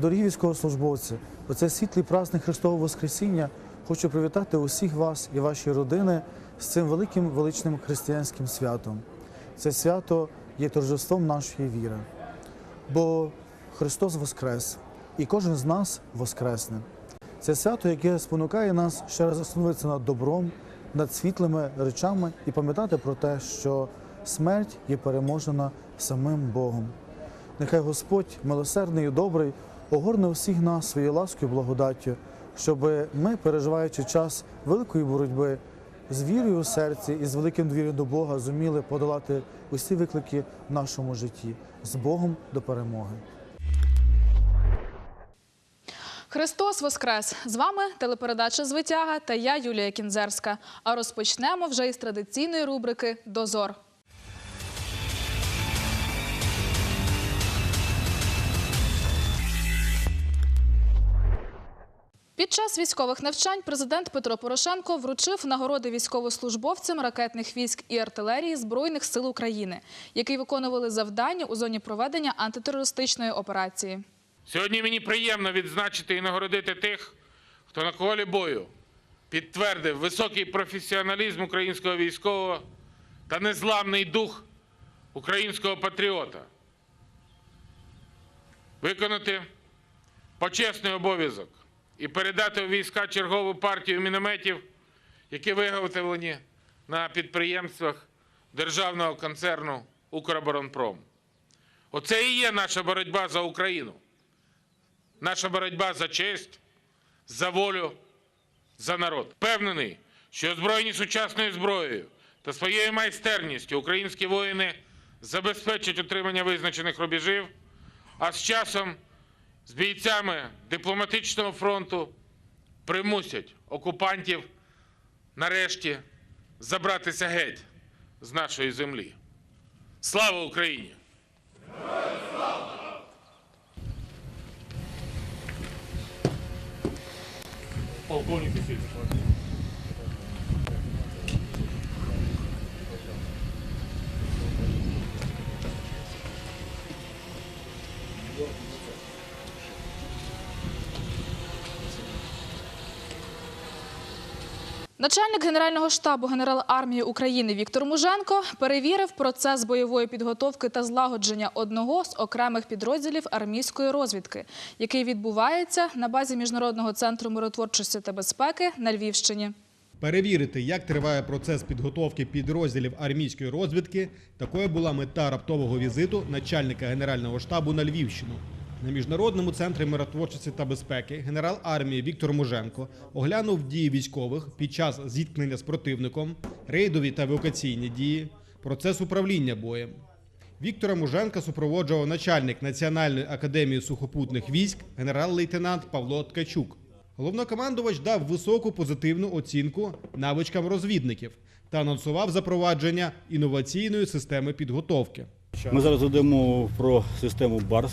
Дорогі військовослужбовці, у цей світлий праздник Христового Воскресіння хочу привітати усіх вас і ваші родини з цим великим величним християнським святом. Це свято є торжеством нашої віри. Бо Христос Воскрес, і кожен з нас воскресне. Це свято, яке спонукає нас ще раз остановитися над добром, над світлими речами і пам'ятати про те, що смерть є переможена самим Богом. Нехай Господь, милосердний і добрий, огорне усіх нас своєю ласкою і благодаттю, щоб ми, переживаючи час великої боротьби, з вірою у серці і з великим довір'ям до Бога зуміли подолати усі виклики в нашому житті з Богом до перемоги. Христос Воскрес! З вами телепередача Звитяга та я, Юлія Кінзерська. А розпочнемо вже із традиційної рубрики Дозор. Під час військових навчань президент Петро Порошенко вручив нагороди військовослужбовцям ракетних військ і артилерії Збройних сил України, які виконували завдання у зоні проведення антитерористичної операції. Сьогодні мені приємно відзначити і нагородити тих, хто на колі бою підтвердив високий професіоналізм українського військового та незламний дух українського патріота. Виконати почесний обов'язок і передати у війська чергову партію мінометів, які виготовлені на підприємствах державного концерну Укроборонпром. Оце і є наша боротьба за Україну. Наша боротьба за честь, за волю, за народ. Впевнений, що озброєні сучасною зброєю та своєю майстерністю українські воїни забезпечать утримання визначених рубежів, а з часом з бійцями дипломатичного фронту примусять окупантів нарешті забратися геть з нашої землі. Слава Україні! Полковник Васильевич. Начальник Генерального штабу генерал армії України Віктор Муженко перевірив процес бойової підготовки та злагодження одного з окремих підрозділів армійської розвідки, який відбувається на базі Міжнародного центру миротворчості та безпеки на Львівщині. Перевірити, як триває процес підготовки підрозділів армійської розвідки, такою була мета раптового візиту начальника Генерального штабу на Львівщину. На міжнародному центрі миротворчості та безпеки генерал армії Віктор Муженко оглянув дії військових під час зіткнення з противником, рейдові та евакуаційні дії, процес управління боєм. Віктора Муженка супроводжував начальник Національної академії сухопутних військ генерал-лейтенант Павло Ткачук. Головнокомандувач дав високу позитивну оцінку навичкам розвідників та анонсував запровадження інноваційної системи підготовки. Ми зараз ведемо про систему БАРС,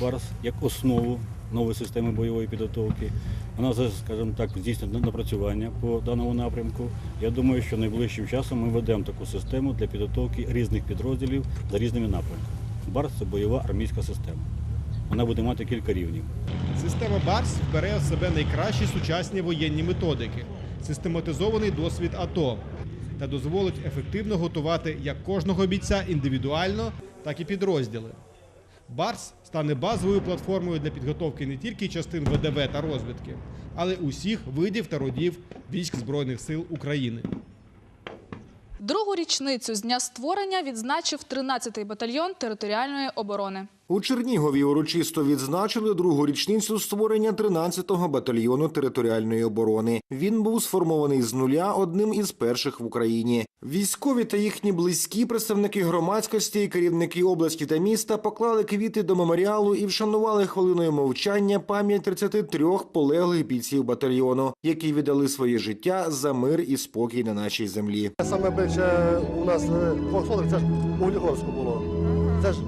БАРС як основу нової системи бойової підготовки. Вона зараз, скажімо так, здійснює напрацювання по даному напрямку. Я думаю, що найближчим часом ми ведемо таку систему для підготовки різних підрозділів за різними напрямками. БАРС це бойова армійська система. Вона буде мати кілька рівнів. Система БАРС вбере в себе найкращі сучасні воєнні методики, систематизований досвід АТО та дозволить ефективно готувати як кожного бійця індивідуально, так і підрозділи. БАРС стане базовою платформою для підготовки не тільки частин ВДВ та розвідки, але усіх видів та родів військ Збройних сил України. Другу річницю з дня створення відзначив 13-й батальйон територіальної оборони. У Чернігові урочисто відзначили другу річницю створення 13-го батальйону територіальної оборони. Він був сформований з нуля одним із перших в Україні. Військові та їхні близькі представники громадськості і керівники області та міста поклали квіти до меморіалу і вшанували хвилиною мовчання пам'ять 33 полеглих бійців батальйону, які віддали своє життя за мир і спокій на нашій землі. Саме більше у нас е, двохсотих це ж у Углігорську було. Це ж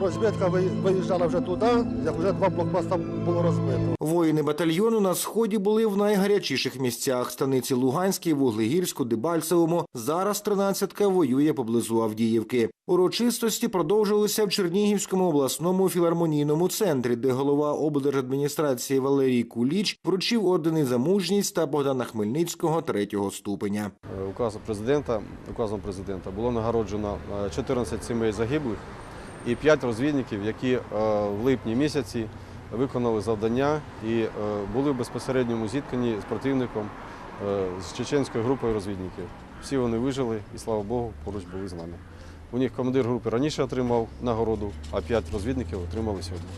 розвідка ви- виїжджала вже туди, як вже два блокпоста було розбито. Воїни батальйону на сході були в найгарячіших місцях станиці Луганській, Вуглегірську, Дебальцевому. Зараз тринадцятка воює поблизу Авдіївки. Урочистості продовжилися в Чернігівському обласному філармонійному центрі, де голова облдержадміністрації Валерій Куліч вручив ордени за мужність та Богдана Хмельницького третього ступеня. Е, Указом президента, указом президента було нагороджено е, 14 сімей загиблих і 5 розвідників, які е, в липні місяці виконали завдання і е, були в безпосередньому зіткненні з противником е, з чеченською групою розвідників. Всі вони вижили і слава Богу, поруч були з нами. У них командир групи раніше отримав нагороду, а 5 розвідників отримали сьогодні.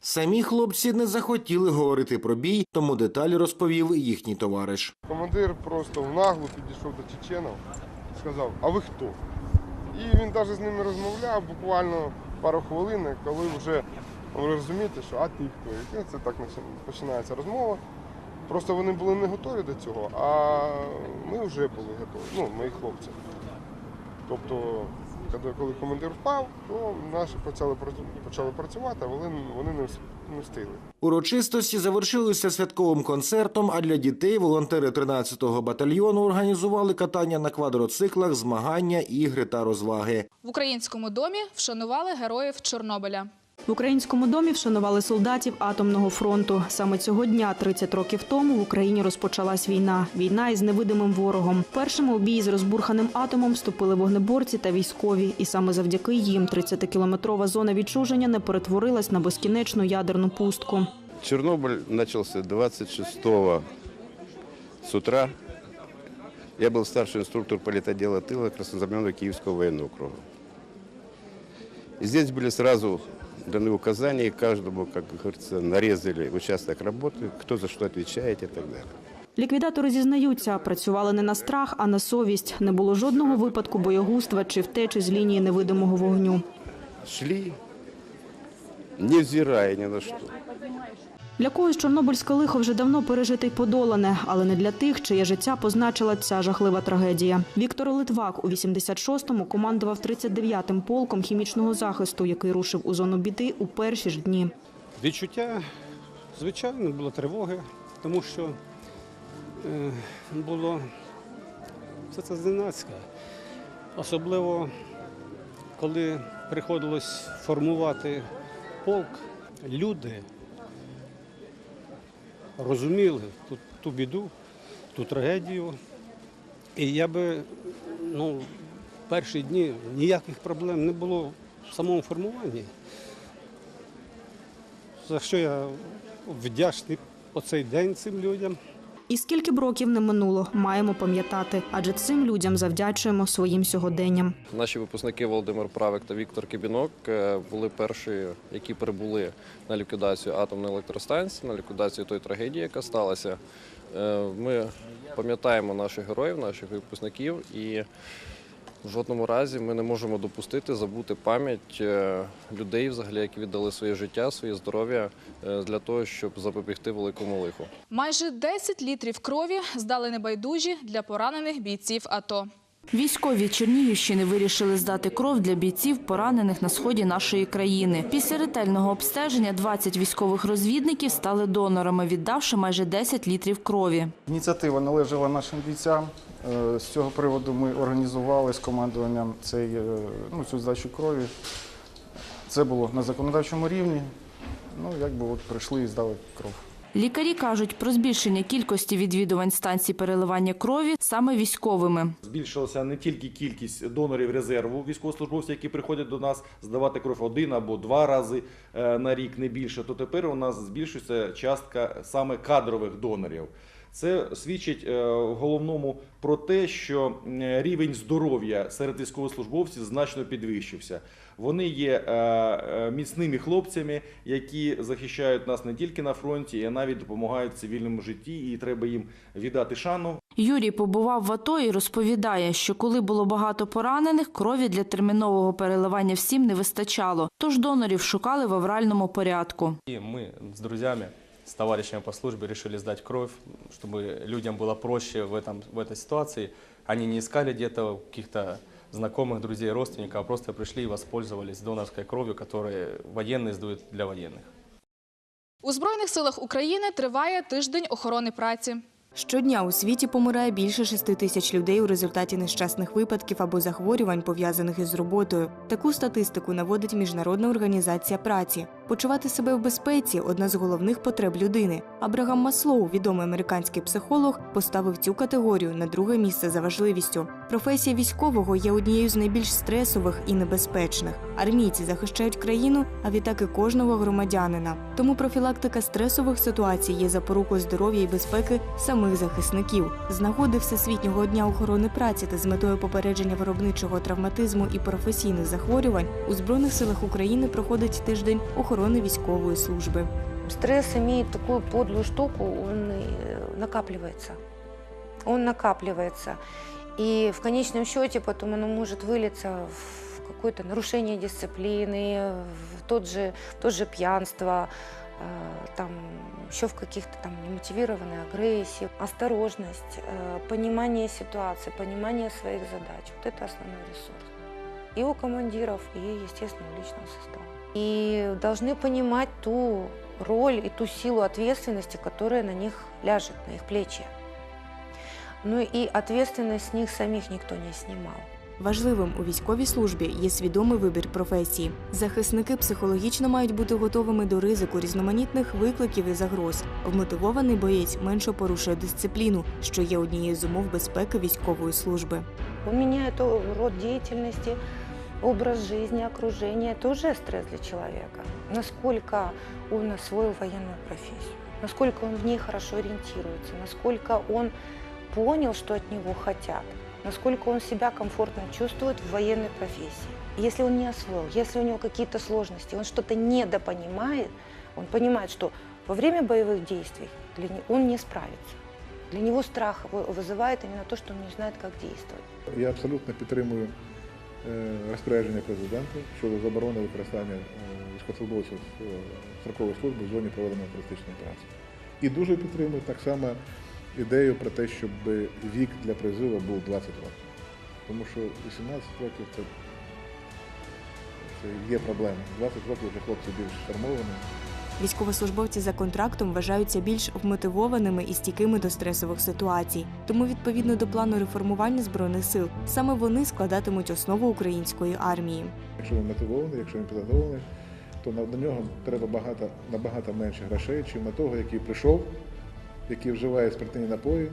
Самі хлопці не захотіли говорити про бій, тому деталі розповів їхній товариш. Командир просто в наглу підійшов до чеченів і сказав, а ви хто? І він навіть з ними розмовляв буквально пару хвилин, коли вже ви розумієте, що а ти хто? І це так починається розмова. Просто вони були не готові до цього, а ми вже були готові, ну, мої хлопці. Тобто, коли- командир впав, то наші почали, почали працювати, а вони, вони не вс- Урочистості завершилися святковим концертом, а для дітей волонтери 13-го батальйону організували катання на квадроциклах, змагання, ігри та розваги. В українському домі вшанували героїв Чорнобиля. В українському домі вшанували солдатів атомного фронту. Саме цього дня, 30 років тому, в Україні розпочалась війна. Війна із невидимим ворогом. Першими у бій з розбурханим атомом вступили вогнеборці та військові. І саме завдяки їм 30-кілометрова зона відчуження не перетворилась на безкінечну ядерну пустку. Чернобыль начался 26 с утра. Я был старший инструктор политодела тыла Краснознаменного Киевского военного округа. И здесь были сразу даны указания, каждому, как говорится, нарезали участок работы, кто за что отвечает и так далее. Ліквідатори зізнаються, працювали не на страх, а на совість. Не було жодного випадку боєгуства чи втечі з лінії невидимого вогню. Шли, невзирая ні на что. Для когось чорнобильське лихо вже давно пережите й подолане, але не для тих, чиє життя позначила ця жахлива трагедія. Віктор Литвак у 86-му командував 39-м полком хімічного захисту, який рушив у зону біди у перші ж дні. Відчуття, звичайно, було тривоги, тому що е, було все це зненацька. Особливо, коли приходилось формувати полк, люди розуміли ту, ту біду, ту трагедію. І я би ну, перші дні ніяких проблем не було в самому формуванні за що я вдячний оцей день цим людям. І скільки б років не минуло, маємо пам'ятати, адже цим людям завдячуємо своїм сьогоденням. Наші випускники Володимир Правик та Віктор Кібінок е, були перші, які прибули на ліквідацію атомної електростанції, на ліквідацію тої трагедії, яка сталася. Е, Ми пам'ятаємо наших героїв, наших випускників, і в жодному разі ми не можемо допустити забути пам'ять е, людей, взагалі, які віддали своє життя, своє здоров'я е, для того, щоб запобігти великому лиху. Майже 10 літрів крові здали небайдужі для поранених бійців АТО. Військові Чернігівщини вирішили здати кров для бійців, поранених на сході нашої країни. Після ретельного обстеження 20 військових розвідників стали донорами, віддавши майже 10 літрів крові. Ініціатива належала нашим бійцям. Е, З цього приводу ми організували з командуванням цей, е, ну, цю здачу крові. Це було на законодавчому рівні. Ну, якби от прийшли і здали кров. Лікарі кажуть про збільшення кількості відвідувань станцій переливання крові саме військовими. Збільшилася не тільки кількість донорів резерву військовослужбовців, які приходять до нас здавати кров один або два рази е, на рік, не більше, то тепер у нас збільшується частка саме кадрових донорів. Це свідчить е, в головному про те, що рівень здоров'я серед військовослужбовців значно підвищився. Вони є е, е, міцними хлопцями, які захищають нас не тільки на фронті, а навіть допомагають в цивільному житті, і треба їм віддати шану. Юрій побував в АТО і розповідає, що коли було багато поранених, крові для термінового переливання всім не вистачало, тож донорів шукали в авральному порядку. И мы с друзьями, с товарищами по службе решили сдать кровь, чтобы людям было проще в, этом, в этой ситуации. Они не искали где-то в каких-то знакомых, друзей, родственников, а просто пришли и воспользовались донорской кровью, которую военные сдают для военных. У Збройних силах України триває тиждень охорони праці. Щодня у світі помирає більше 6 тисяч людей у результаті нещасних випадків або захворювань, пов'язаних із роботою. Таку статистику наводить Міжнародна організація праці. Почувати себе в безпеці одна з головних потреб людини. Абрагам Маслоу, відомий американський психолог, поставив цю категорію на друге місце за важливістю. Професія військового є однією з найбільш стресових і небезпечних. Армійці захищають країну, а відтак і кожного громадянина. Тому профілактика стресових ситуацій є запорукою здоров'я і безпеки самих захисників. З нагоди Всесвітнього дня охорони праці та з метою попередження виробничого травматизму і професійних захворювань у Збройних силах України проходить тиждень охорони військової служби. Стресс имеет такую подлую штуку, он э, накапливается. Он накапливается. И в конечном счете потом оно может вылиться в какое-то нарушение дисциплины, в тот же, в же пьянство, э, там, еще в каких-то там немотивированной агрессии. Осторожность, э, понимание ситуации, понимание своих задач. Вот это основной ресурс. И у командиров, и, естественно, у личного состава. И должны понимать ту роль и ту силу ответственности, которая на них ляжет, на их плечи. Ну и ответственность с них самих никто не снимал. Важливим у військовій службі є свідомий вибір професії. Захисники психологічно мають бути готовими до ризику різноманітних викликів і загроз. Вмотивований боєць менше порушує дисципліну, що є однією з умов безпеки військової служби. Он меняет о- род деятельности, образ жизни, окружение. Это уже стресс для человека. Насколько он освоил военную профессию, насколько он в ней хорошо ориентируется, насколько он понял, что от него хотят, насколько он себя комфортно чувствует в военной профессии. Если он не освоил, если у него какие-то сложности, он что-то недопонимает, он понимает, что во время боевых действий он не справится. Для него страх вы- вызывает именно то, что он не знает, как действовать. Я абсолютно підтримую розпорядження президента щодо заборони використання е, військовослужбовців е, строкової служби в зоні проведення терористичної операції. І дуже підтримую так само ідею про те, щоб вік для призиву був 20 років. Тому що 18 років це, це є проблема. 20 років вже хлопці більш сформовані. Військовослужбовці за контрактом вважаються більш вмотивованими і стійкими до стресових ситуацій. Тому, відповідно до плану реформування збройних сил, саме вони складатимуть основу української армії. Якщо він мотивований, якщо він підготовлений, то на, нього треба багато, набагато менше грошей, чим на того, який прийшов, який вживає спиртні напої,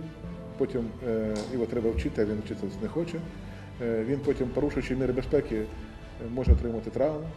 потім е, його треба вчити, а він вчитися не хоче. Е, він потім, порушуючи міри безпеки, е, може отримати травму,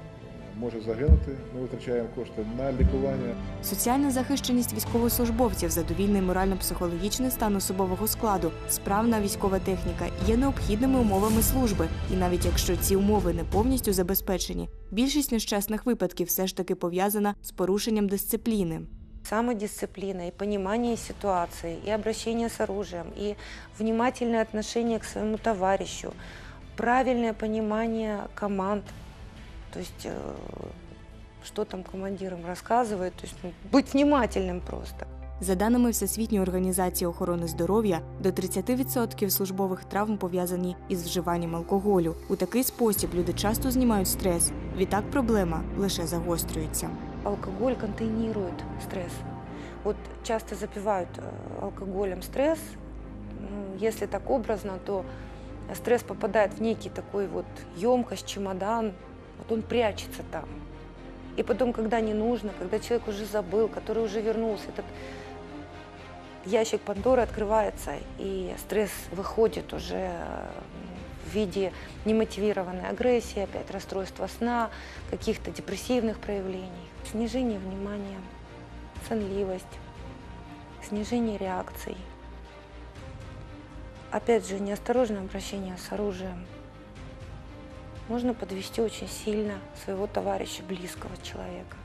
може загинути. Ми витрачаємо кошти на лікування. Соціальна захищеність військовослужбовців, задовільний морально-психологічний стан особового складу, справна військова техніка є необхідними умовами служби. І навіть якщо ці умови не повністю забезпечені, більшість нещасних випадків все ж таки пов'язана з порушенням дисципліни. Самодисциплина и понимание ситуации, и обращение с оружием, и внимательное отношение к своему товарищу, правильное понимание команд, то есть э, что там командирам рассказывает, то есть ну, быть внимательным просто. За даними Всесвітньої організації охорони здоров'я, до 30% службових травм пов'язані із вживанням алкоголю. У такий спосіб люди часто знімають стрес. Відтак проблема лише загострюється. Алкоголь контейнирует стресс. Вот часто запивают э, алкоголем стресс. Ну, если так образно, то стресс попадает в некий такой вот емкость, чемодан. Вот он прячется там. И потом, когда не нужно, когда человек уже забыл, который уже вернулся, этот ящик Пандоры открывается, и стресс выходит уже э, в виде немотивированной агрессии, опять расстройства сна, каких-то депрессивных проявлений, снижение внимания, сонливость, снижение реакций. Опять же, неосторожное обращение с оружием. Можно подвести очень сильно своего товарища, близкого человека,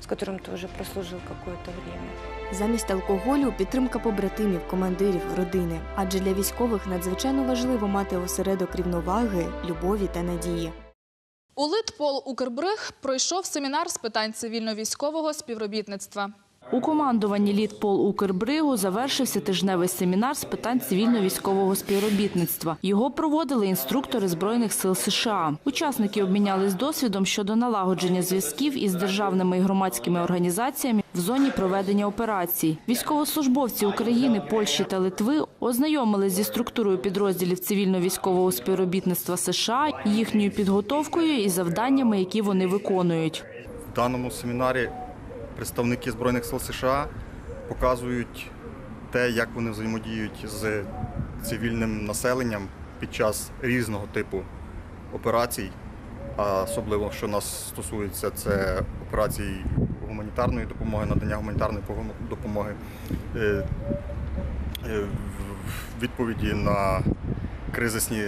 с которым ты уже прослужил какое-то время. Замість алкоголю підтримка побратимів, командирів, родини. Адже для військових надзвичайно важливо мати осередок рівноваги, любові та надії. У Литпол Укрбриг пройшов семінар з питань цивільно-військового співробітництва. У командуванні Літпол Укрбригу завершився тижневий семінар з питань цивільно-військового співробітництва. Його проводили інструктори Збройних сил США. Учасники обмінялись досвідом щодо налагодження зв'язків із державними і громадськими організаціями в зоні проведення операцій. Військовослужбовці України, Польщі та Литви ознайомились зі структурою підрозділів цивільно-військового співробітництва США, їхньою підготовкою і завданнями, які вони виконують. В даному семінарі представники Збройних сил США показують те, як вони взаємодіють з цивільним населенням під час різного типу операцій. Особливо, що нас стосується, це операцій гуманітарної допомоги, надання гуманітарної допомоги, е, е, в відповіді на кризисні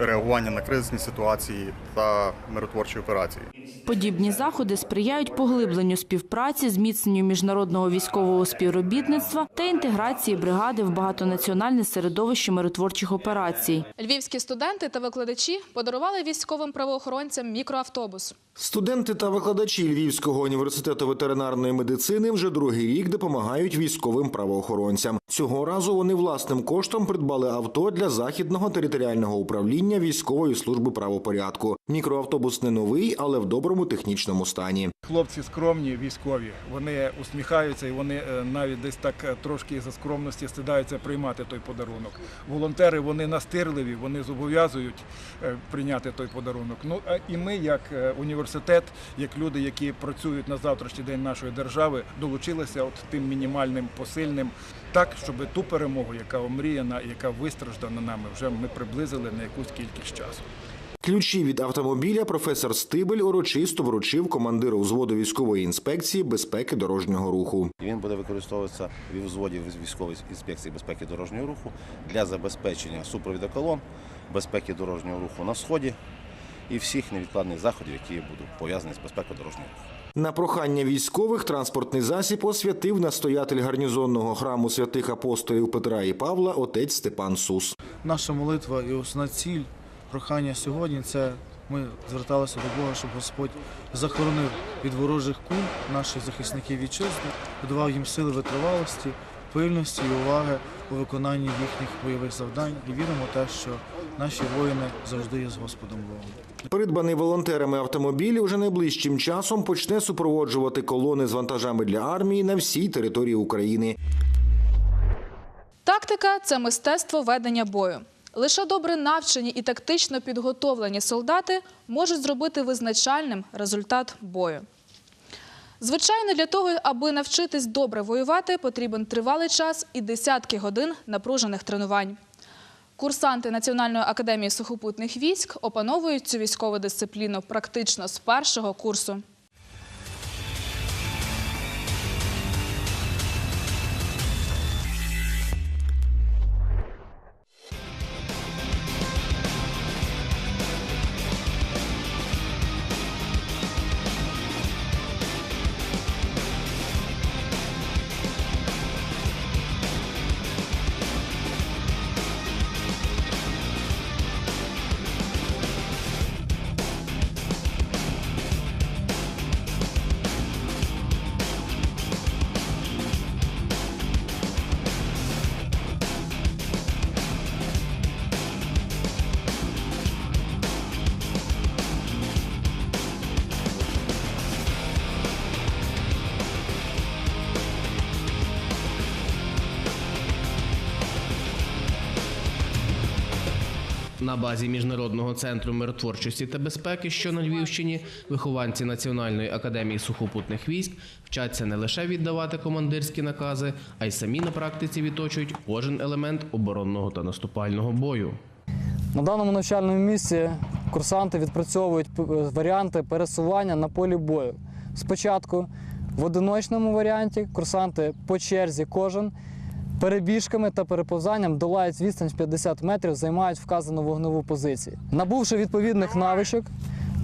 реагування на кризисні ситуації та миротворчі операції. Подібні заходи сприяють поглибленню співпраці, зміцненню міжнародного військового співробітництва та інтеграції бригади в багатонаціональне середовище миротворчих операцій. Львівські студенти та викладачі подарували військовим правоохоронцям мікроавтобус. Студенти та викладачі Львівського університету ветеринарної медицини вже другий рік допомагають військовим правоохоронцям. Цього разу вони власним коштом придбали авто для західного територіального управління військової служби правопорядку. Мікроавтобус не новий, але в доброму технічному стані. Хлопці скромні, військові. Вони усміхаються і вони е, навіть десь так е, трошки за скромності стидаються приймати той подарунок. Волонтери вони настирливі, вони зобов'язують е, прийняти той подарунок. Ну і ми, як університет, як люди, які працюють на завтрашній день нашої держави, долучилися от тим мінімальним посильним, так щоб ту перемогу, яка омріяна, яка вистраждана нами, вже ми приблизили на якусь кількість часу. Ключі від автомобіля професор Стибель урочисто вручив командиру взводу військової інспекції безпеки дорожнього руху. Він буде використовуватися в взводі військової інспекції безпеки дорожнього руху для забезпечення супровіду колон, безпеки дорожнього руху на сході і всіх невідкладних заходів, які будуть пов'язані з безпекою дорожнього руху. На прохання військових транспортний засіб освятив настоятель гарнізонного храму святих апостолів Петра і Павла отець Степан Сус. Наша молитва і основна ціль прохання сьогодні це ми зверталися до Бога, щоб Господь захоронив від ворожих куль наших захисників вітчизни, давав їм сили витривалості, пильності і уваги у виконанні їхніх бойових завдань і віримо в те, що наші воїни завжди є з Господом Богом. Придбаний волонтерами автомобіль уже найближчим часом почне супроводжувати колони з вантажами для армії на всій території України. Тактика це мистецтво ведення бою. Лише добре навчені і тактично підготовлені солдати можуть зробити визначальним результат бою. Звичайно, для того, аби навчитись добре воювати, потрібен тривалий час і десятки годин напружених тренувань. Курсанти Національної академії сухопутних військ опановують цю військову дисципліну практично з першого курсу. На базі Міжнародного центру миротворчості та безпеки, що на Львівщині, вихованці Національної академії сухопутних військ вчаться не лише віддавати командирські накази, а й самі на практиці відточують кожен елемент оборонного та наступального бою. На даному навчальному місці курсанти відпрацьовують варіанти пересування на полі бою. Спочатку в одиночному варіанті курсанти по черзі кожен перебіжками та переповзанням долають відстань в 50 метрів, займають вказану вогневу позицію. Набувши відповідних навичок,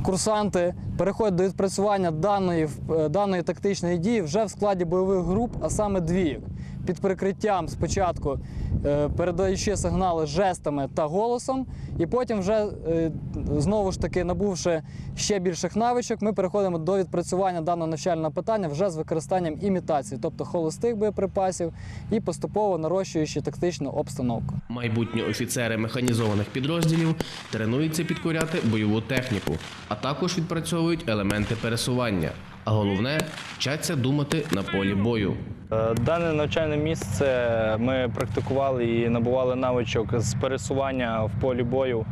курсанти переходять до відпрацювання даної, е, даної тактичної дії вже в складі бойових груп, а саме двійок. Під прикриттям спочатку е, передаючи сигнали жестами та голосом, і потім, вже е, знову ж таки, набувши ще більших навичок, ми переходимо до відпрацювання даного навчального питання вже з використанням імітації, тобто холостих боєприпасів, і поступово нарощуючи тактичну обстановку. Майбутні офіцери механізованих підрозділів тренуються підкоряти бойову техніку, а також відпрацьовують елементи пересування. А головне вчаться думати на полі бою. Е, Дане навчальне місце ми практикували і набували навичок з пересування в полі бою,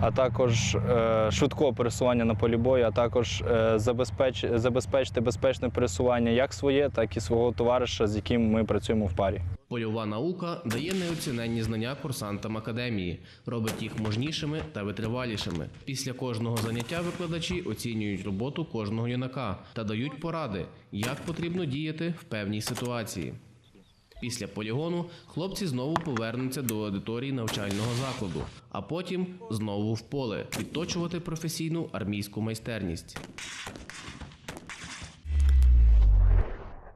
а також е, швидкого пересування на полі бою, а також е, забезпеч, забезпечити безпечне пересування як своє, так і свого товариша, з яким ми працюємо в парі. Польова наука дає неоціненні знання курсантам академії, робить їх мужнішими та витривалішими. Після кожного заняття викладачі оцінюють роботу кожного юнака та дають поради, як потрібно діяти в певній ситуації. Після полігону хлопці знову повернуться до аудиторії навчального закладу, а потім знову в поле відточувати професійну армійську майстерність.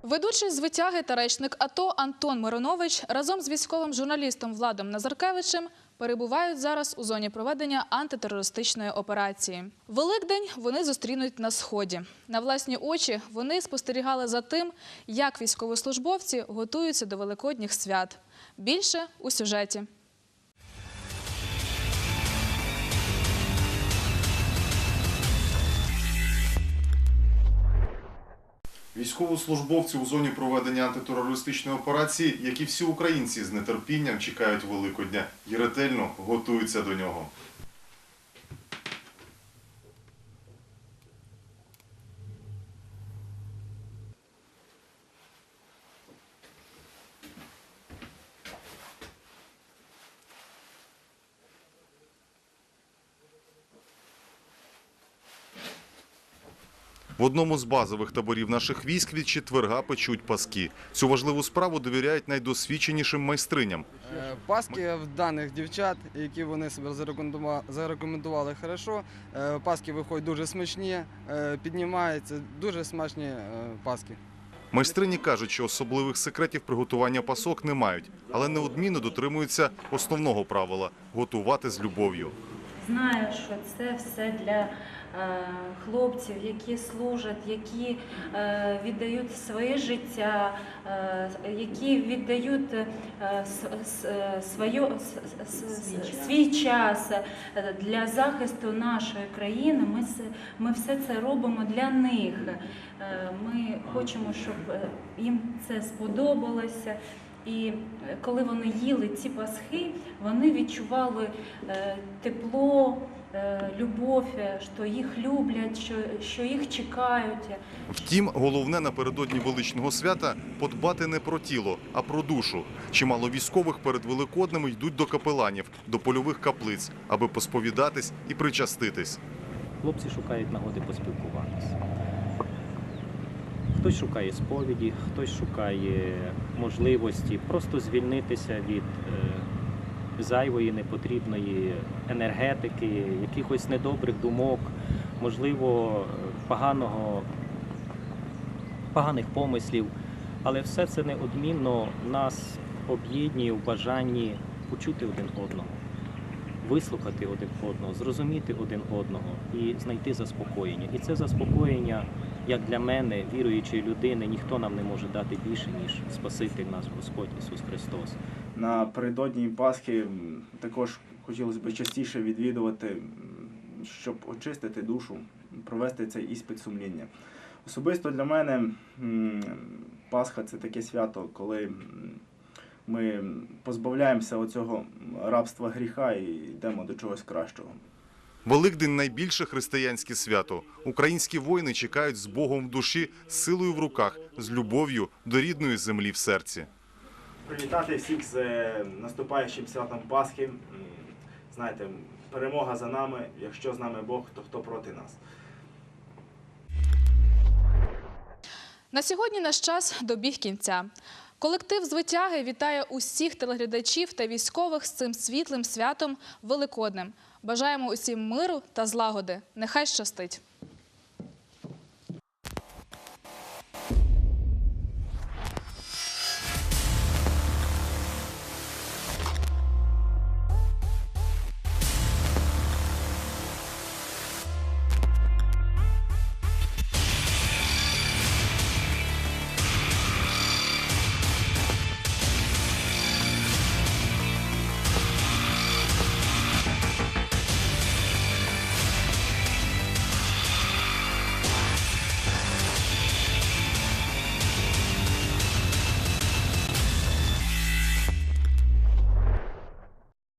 Ведучий з витяги та речник АТО Антон Миронович разом з військовим журналістом Владом Назаркевичем перебувають зараз у зоні проведення антитерористичної операції. Великдень вони зустрінуть на сході. На власні очі вони спостерігали за тим, як військовослужбовці готуються до великодніх свят. Більше у сюжеті. Військовослужбовці у зоні проведення антитерористичної операції, як і всі українці, з нетерпінням чекають Великодня і ретельно готуються до нього. В одному з базових таборів наших військ від четверга печуть паски. Цю важливу справу довіряють найдосвідченішим майстриням. Е, Паски в даних дівчат, які вони себе зарекомендували, хорошо. Е, Паски виходять дуже смачні, е, піднімаються, дуже смачні паски. Майстрині кажуть, що особливих секретів приготування пасок не мають, але неодмінно дотримуються основного правила готувати з любов'ю. Знаю, що це все для е, хлопців, які служать, які е, віддають своє життя, е, які віддають свій час для захисту нашої країни. Ми, ми все це робимо для них. Ми хочемо, щоб їм це сподобалося. І е, коли вони їли ці пасхи, вони відчували е, тепло, е, любов, що їх люблять, що, що їх чекають. Втім, головне напередодні величного свята подбати не про тіло, а про душу. Чимало військових перед великодними йдуть до капеланів, до польових каплиць, аби посповідатись і причаститись. Хлопці шукають нагоди поспілкуватися. Хтось шукає сповіді, хтось шукає можливості просто звільнитися від е, зайвої, непотрібної енергетики, якихось недобрих думок, можливо, поганого, поганих помислів. Але все це неодмінно нас об'єднує в бажанні почути один одного вислухати один одного, зрозуміти один одного і знайти заспокоєння. І це заспокоєння, як для мене, віруючої людини, ніхто нам не може дати більше, ніж Спаситель наш Господь Ісус Христос. Напередодні Пасхи також хотілося б частіше відвідувати, щоб очистити душу, провести цей іспит сумління. Особисто для мене Пасха це таке свято, коли ми позбавляємося оцього рабства гріха і йдемо до чогось кращого. Великдень найбільше християнське свято. Українські воїни чекають з Богом в душі, з силою в руках, з любов'ю до рідної землі в серці. Привітати всіх з е, наступаючим святом Пасхи. Знаєте, перемога за нами. Якщо з нами Бог, то хто проти нас? На сьогодні наш час добіг кінця. Колектив звитяги вітає усіх телеглядачів та військових з цим світлим святом Великоднем. Бажаємо усім миру та злагоди. Нехай щастить!